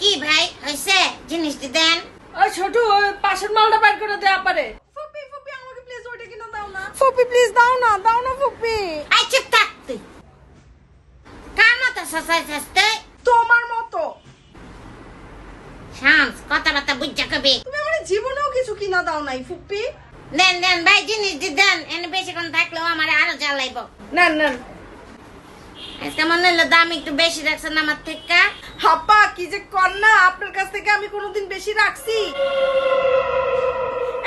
কি ভাই হয়েছে জিনিসটি দেন। ওই ছোট ওই পাশের মালটা বাইর করে দে আপারে। ফুপি ফুপি আমাকে প্লিজ ওইটা কিনে দাও না। ফুপি প্লিজ দাও না দাও না ফুপি। আই চুপ থাক তুই। কার মতো সসাই সাজতে তোমার মতো। শামস কথাবার্তা বুঝা কবি। তুমি আমার জীবনেও কিছু কিনা দাও নাই ফুপি। দেন দেন ভাই জিনিস দি দেন। এনে বেশিক্ষণ থাকলেও আমার আরও জ্বালাইব। নেন নেন। আজকে মনে হলো দাম একটু বেশি রাখছেন আমার থেকে। হাপ্পা কি যে কর না আপনার কাছ থেকে আমি কোনোদিন বেশি রাখছি।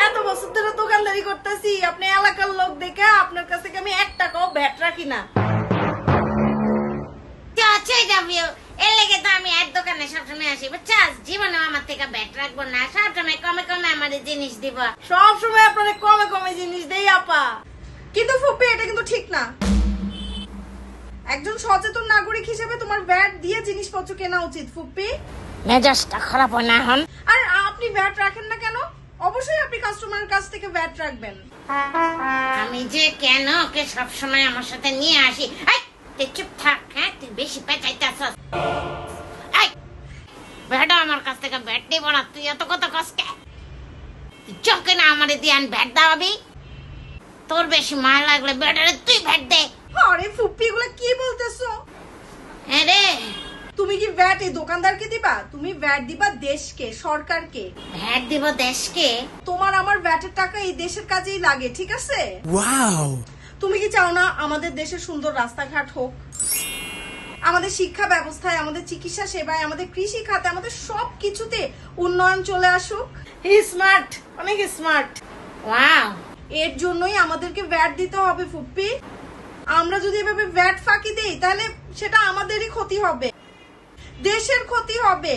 এত বছর ধরে দোকানদারি করতেছি আপনি এলাকার লোক দেখে আপনার কাছ থেকে আমি এক টাকাও ভ্যাট রাখি না। চাই যাবি এর লেগে তো আমি এক দোকানে সবসময় আসি বুঝছাস? জীবনে আমার থেকে ব্যাট রাখব না সবসময় কমে কমে আমার জিনিস দিব। সব সময় কমে কমে জিনিস দেই আপা। কিন্তু ফুপি এটা কিন্তু ঠিক না। একজন সচেতন নাগরিক হিসেবে তোমার ভ্যাট দিয়ে জিনিসপত্র কেনা উচিত ফুপি। মেজাজটা খারাপ হয় না এখন। আর আপনি ভ্যাট রাখেন না কেন? অবশ্যই আপনি কাস্টমারের কাছ থেকে ভ্যাট রাখবেন। আমি যে কেন ওকে সবসময় আমার সাথে নিয়ে আসি? এই, তুই চুপ থাক হ্যাঁ? তুই বেশি পেঁচাইতেছস। এই ব্যাটা আমার কাছ থেকে ব্যাট নিব না। তুই এত কত কষ্টে চোখে না আমারে দিয়ে আন ব্যাট দাওয়াবি? তোর বেশি মার লাগলে ব্যাটারে তুই ব্যাট দে। আরে ফুপি এগুলো কি বলতেছো হ্যাঁ রে তুমি কি ভ্যাট এই দোকানদারকে দিবা? তুমি ভ্যাট দিবা দেশকে সরকারকে। ব্যাট দিব দেশকে? তোমার আমার ভ্যাটের টাকা এই দেশের কাজেই লাগে ঠিক আছে? Wow! তুমি কি চাও না আমাদের দেশে সুন্দর রাস্তাঘাট হোক? আমাদের শিক্ষা ব্যবস্থায় আমাদের চিকিৎসা সেবায় আমাদের কৃষি খাতে আমাদের সব কিছুতে উন্নয়ন চলে আসুক। হি স্মার্ট অনেক স্মার্ট ওয়াও এর জন্যই আমাদেরকে ভ্যাট দিতে হবে ফুপ্পি। আমরা যদি এভাবে ভ্যাট ফাঁকি দেই তাহলে সেটা আমাদেরই ক্ষতি হবে। দেশের ক্ষতি হবে।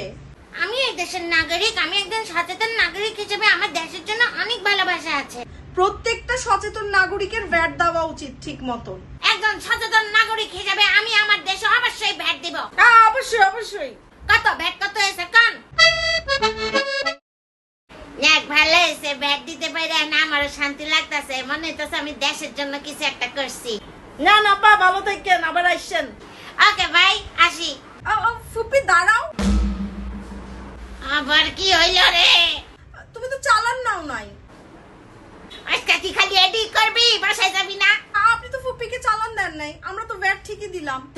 আমি এই দেশের নাগরিক আমি একজন সচেতন নাগরিক হিসেবে আমার দেশের জন্য অনেক ভালোবাসা আছে। প্রত্যেকটা সচেতন নাগরিকের ভ্যাট দেওয়া উচিত ঠিক মতন। একজন সচেতন নাগরিক হিসেবে আমি আমার দেশে অবশ্যই ভ্যাট দিব। হ্যাঁ অবশ্যই অবশ্যই। কত ভ্যাট কত হয়েছে কন? যাক ভালো হয়েছে দিতে পারে না আমারও শান্তি লাগতেছে। মনে হইতেছে আমি দেশের জন্য কিছু একটা করছি। না না বা ভালো থাকেন আবার আসছেন ওকে ভাই আসি। দাঁড়াও। আবার কি হইল রে? তুমি তো চালান নাও নাই। আজকে কি খালি এডি করবি? বাসায় যাবি না? আপনি তো ফুপিকে চালান দেন নাই আমরা তো ভ্যাট ঠিকই দিলাম।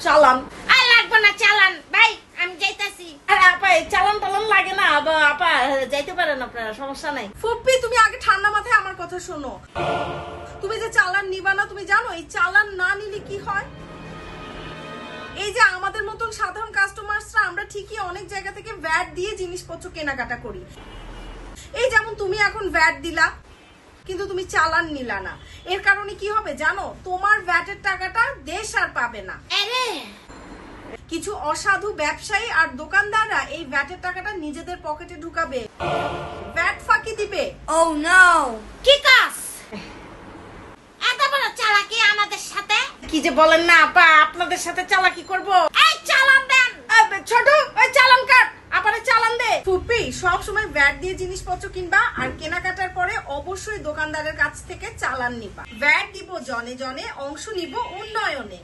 চালান। আর লাগবো না চালান। ভাই আমি যাইতাছি। আরে আপা এই চালান টালান লাগে না আবা- আপা যাইতে পারেন আপনারা সমস্যা নাই। ফুপ্পি তুমি আগে ঠান্ডা মাথায় আমার কথা শোনো। তুমি যে চালান নিবা না তুমি জানো এই চালান না নিলে কি হয়? এই যে আমাদের মতন সাধারণ কাস্টমার্সরা আমরা ঠিকই অনেক জায়গা থেকে ভ্যাট দিয়ে জিনিসপত্র কেনাকাটা করি। এই যেমন তুমি এখন ভ্যাট দিলা কিন্তু তুমি চালান নিলা না। এর কারণে কি হবে জানো? তোমার ভ্যাটের টাকাটা দেশ আর পাবে না। কিছু অসাধু ব্যবসায়ী আর দোকানদাররা এই ভ্যাটের টাকাটা নিজেদের পকেটে ঢুকাবে। ভ্যাট ফাঁকি দিবে। ও no! কি কাজ এত বড় চালাকি আমাদের সাথে? কি যে বলেন না আপা আপনাদের সাথে চালাকি করব এই চালান দেন ছোট ওই চালান কাট আপারে দে সব সময় ভ্যাট দিয়ে জিনিসপত্র কিনবা আর কেনাকাটার পরে অবশ্যই দোকানদারের কাছ থেকে চালান নিবা। ভ্যাট দিব জনে জনে, অংশ নিব উন্নয়নে।